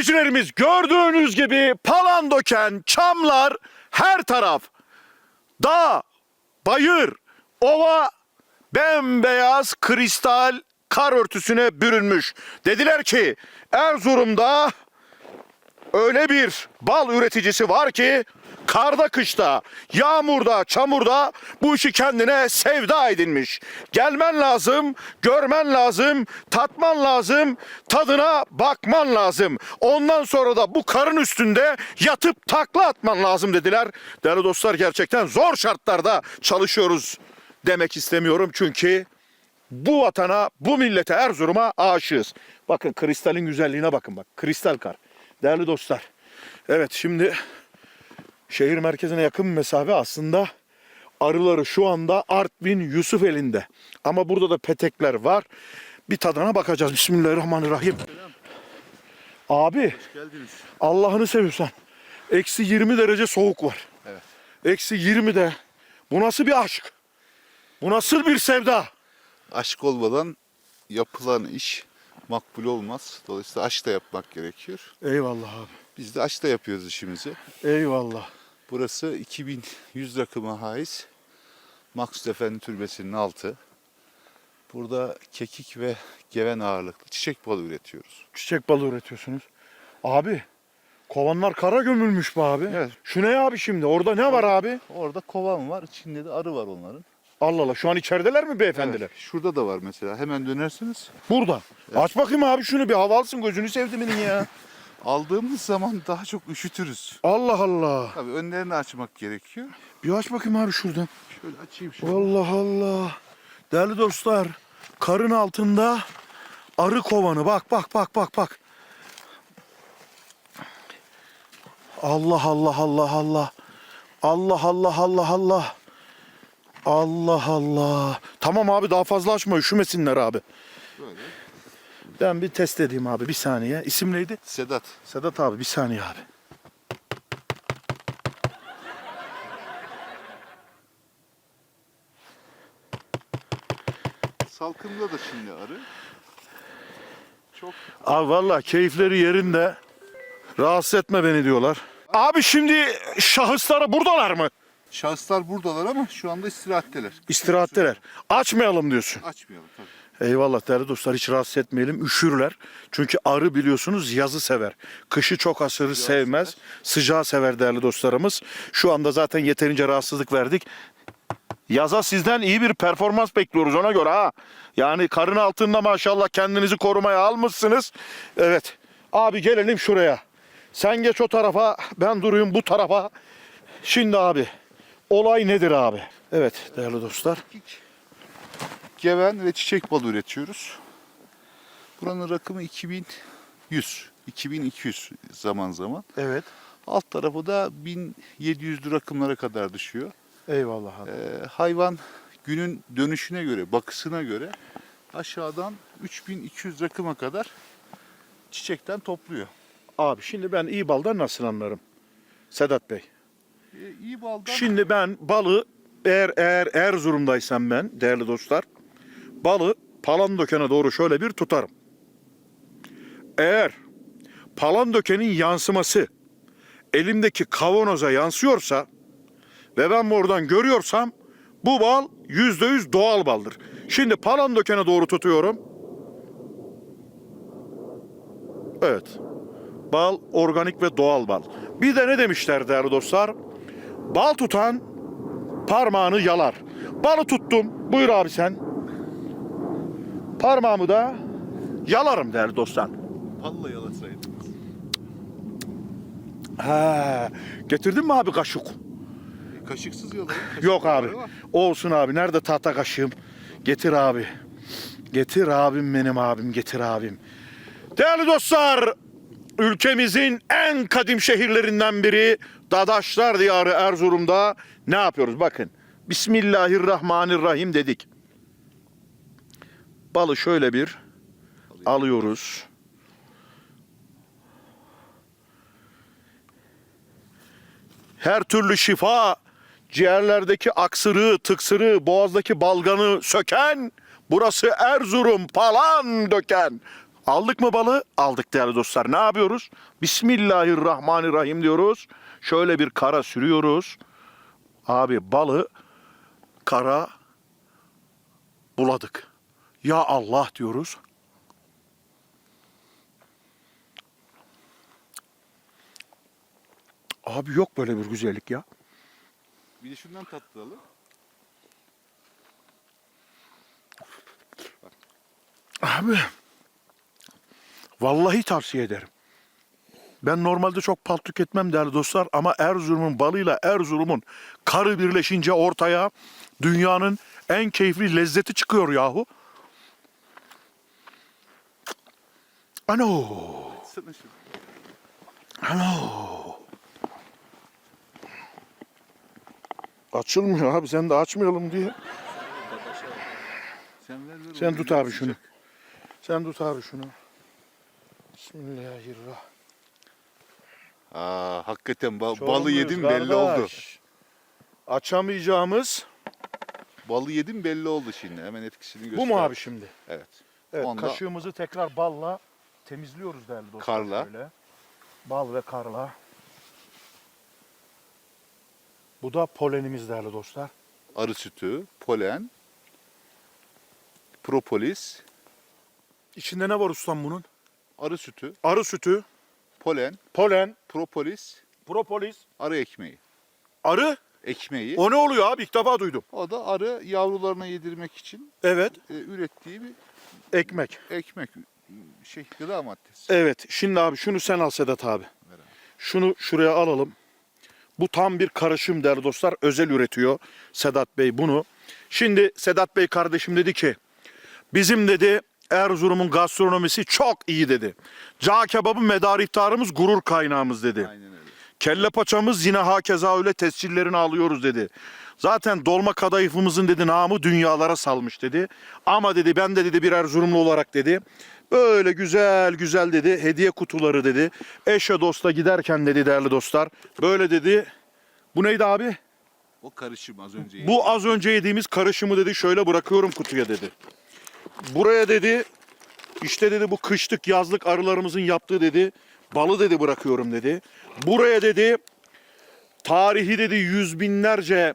izleyicilerimiz gördüğünüz gibi Palandöken, Çamlar her taraf. Dağ, bayır, ova bembeyaz kristal kar örtüsüne bürünmüş. Dediler ki Erzurum'da öyle bir bal üreticisi var ki karda kışta, yağmurda, çamurda bu işi kendine sevda edinmiş. Gelmen lazım, görmen lazım, tatman lazım, tadına bakman lazım. Ondan sonra da bu karın üstünde yatıp takla atman lazım dediler. Değerli dostlar gerçekten zor şartlarda çalışıyoruz demek istemiyorum çünkü bu vatana, bu millete Erzurum'a aşığız. Bakın kristalin güzelliğine bakın bak. Kristal kar. Değerli dostlar. Evet şimdi şehir merkezine yakın bir mesafe aslında arıları şu anda Artvin Yusuf elinde. Ama burada da petekler var. Bir tadına bakacağız. Bismillahirrahmanirrahim. Abi Geldiniz. Allah'ını seviyorsan. Eksi 20 derece soğuk var. Evet. Eksi 20'de. Bu nasıl bir aşk? Bu nasıl bir sevda? Aşk olmadan yapılan iş makbul olmaz. Dolayısıyla aşk da yapmak gerekiyor. Eyvallah abi. Biz de aşk da yapıyoruz işimizi. Eyvallah. Burası 2100 rakıma haiz Maksud Efendi Türbesi'nin altı. Burada kekik ve geven ağırlıklı çiçek balı üretiyoruz. Çiçek balı üretiyorsunuz. Abi kovanlar kara gömülmüş be abi. Evet. Şu ne abi şimdi? Orada ne var abi? Orada kovan var, içinde de arı var onların. Allah Allah şu an içerideler mi beyefendiler? Evet, Şurada da var mesela. Hemen dönersiniz. Burada. Aç bakayım abi şunu bir hava alsın gözünü sevdiğimin ya. Aldığımız zaman daha çok üşütürüz. Allah Allah. Tabii önlerini açmak gerekiyor. Bir aç bakayım abi şuradan. Şöyle açayım şunu. Allah Allah. Değerli dostlar karın altında arı kovanı bak bak bak bak bak. Allah Allah Allah Allah. Allah Allah Allah Allah. Allah Allah. Tamam abi daha fazla açma üşümesinler abi. Böyle. Ben bir test edeyim abi bir saniye. İsim neydi? Sedat. Sedat abi bir saniye abi. Salkımda da şimdi arı. Çok Abi valla keyifleri yerinde. Rahatsız etme beni diyorlar. Abi şimdi şahısları buradalar mı? Şahıslar buradalar ama şu anda istirahatteler. İstirahatteler. Açmayalım diyorsun. Açmayalım tabii. Eyvallah değerli dostlar hiç rahatsız etmeyelim. Üşürler. Çünkü arı biliyorsunuz yazı sever. Kışı çok aşırı sevmez. Sıcağı sever değerli dostlarımız. Şu anda zaten yeterince rahatsızlık verdik. Yaza sizden iyi bir performans bekliyoruz ona göre ha. Yani karın altında maşallah kendinizi korumaya almışsınız. Evet. Abi gelelim şuraya. Sen geç o tarafa, ben durayım bu tarafa. Şimdi abi, olay nedir abi? Evet değerli dostlar. Geven ve çiçek balı üretiyoruz. Buranın rakımı 2100, 2200 zaman zaman. Evet. Alt tarafı da 1700 rakımlara kadar düşüyor. Eyvallah abi. Ee, hayvan günün dönüşüne göre, bakısına göre aşağıdan 3200 rakıma kadar çiçekten topluyor. Abi şimdi ben iyi baldan nasıl anlarım? Sedat Bey. Ee, iyi baldan Şimdi ben balı eğer eğer Erzurum'daysam ben değerli dostlar balı Palandöken'e doğru şöyle bir tutarım. Eğer Palandöken'in yansıması elimdeki kavanoza yansıyorsa ve ben oradan görüyorsam bu bal yüzde yüz doğal baldır. Şimdi Palandöken'e doğru tutuyorum. Evet. Bal organik ve doğal bal. Bir de ne demişler değerli dostlar? Bal tutan parmağını yalar. Balı tuttum. Buyur abi sen. Parmağımı da yalarım değerli dostlar. palla yalasaydınız. Ha, getirdin mi abi kaşık? Kaşıksız yalayın. Yok abi. Olsun abi. Nerede tahta kaşığım? Getir abi. Getir abim benim abim. Getir abim. Değerli dostlar, ülkemizin en kadim şehirlerinden biri Dadaşlar Diyarı Erzurum'da ne yapıyoruz? Bakın. Bismillahirrahmanirrahim dedik. Balı şöyle bir alıyoruz. Her türlü şifa, ciğerlerdeki aksırığı, tıksırığı, boğazdaki balganı söken, burası Erzurum, palan döken. Aldık mı balı? Aldık değerli dostlar. Ne yapıyoruz? Bismillahirrahmanirrahim diyoruz. Şöyle bir kara sürüyoruz. Abi balı kara buladık. Ya Allah diyoruz. Abi yok böyle bir güzellik ya. Bir de şundan tatlayalım. Abi vallahi tavsiye ederim. Ben normalde çok bal tüketmem değerli dostlar ama Erzurum'un balıyla Erzurum'un karı birleşince ortaya dünyanın en keyifli lezzeti çıkıyor yahu. Ano, ano. Açılmıyor abi sen de açmayalım diye. Sen ver ver. Sen tut abi şunu. Sen tut abi şunu. Bismillahirrahmanirrahim. Aa, hakikaten ba- Çok balı yedim belli oldu. kardeş? Açamayacağımız Balı yedim belli oldu şimdi. Hemen etkisini göster. bu mu abi şimdi? Evet. Evet Onda- kaşığımızı tekrar balla temizliyoruz değerli dostlar. Karla. Şöyle. Bal ve karla. Bu da polenimiz değerli dostlar. Arı sütü, polen, propolis, İçinde ne var ustam bunun? arı sütü, Arı sütü, polen, polen, propolis, propolis, arı ekmeği. arı. Ekmeği. O ne oluyor abi? İlk defa duydum. O da arı yavrularına yedirmek için Evet. e, ürettiği bir Ekmek. ekmek şey gıda maddesi. Evet. Şimdi abi şunu sen al Sedat abi. Ver abi. Şunu şuraya alalım. Bu tam bir karışım değerli dostlar. Özel üretiyor Sedat Bey bunu. Şimdi Sedat Bey kardeşim dedi ki bizim dedi Erzurum'un gastronomisi çok iyi dedi. Cağ kebabı medar iftarımız gurur kaynağımız dedi. Aynen öyle. Kelle paçamız yine hakeza öyle tescillerini alıyoruz dedi. Zaten dolma kadayıfımızın dedi namı dünyalara salmış dedi. Ama dedi ben de dedi bir Erzurumlu olarak dedi. Böyle güzel güzel dedi hediye kutuları dedi. Eşe dosta giderken dedi değerli dostlar. Böyle dedi. Bu neydi abi? O karışım az önce. Bu az önce yediğimiz karışımı dedi şöyle bırakıyorum kutuya dedi. Buraya dedi işte dedi bu kışlık yazlık arılarımızın yaptığı dedi balı dedi bırakıyorum dedi. Buraya dedi tarihi dedi yüz binlerce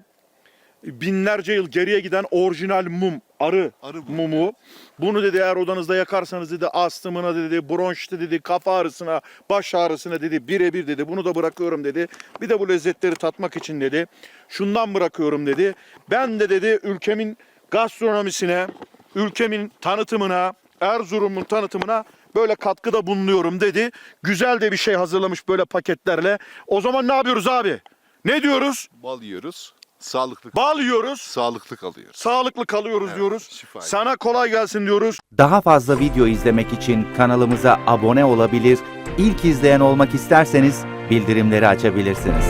binlerce yıl geriye giden orijinal mum arı, Arı mumu, mumu. Bunu dedi eğer odanızda yakarsanız dedi astımına dedi bronşta dedi kafa ağrısına baş ağrısına dedi birebir dedi bunu da bırakıyorum dedi. Bir de bu lezzetleri tatmak için dedi. Şundan bırakıyorum dedi. Ben de dedi ülkemin gastronomisine, ülkemin tanıtımına, Erzurum'un tanıtımına böyle katkıda bulunuyorum dedi. Güzel de bir şey hazırlamış böyle paketlerle. O zaman ne yapıyoruz abi? Ne diyoruz? Bal yiyoruz. Sağlıklı Bal yiyoruz. sağlıklı kalıyoruz. Sağlıklı kalıyoruz Evet, diyoruz. şifa. Sana kolay gelsin diyoruz. Daha fazla video izlemek için kanalımıza abone olabilir, ilk izleyen olmak isterseniz bildirimleri açabilirsiniz.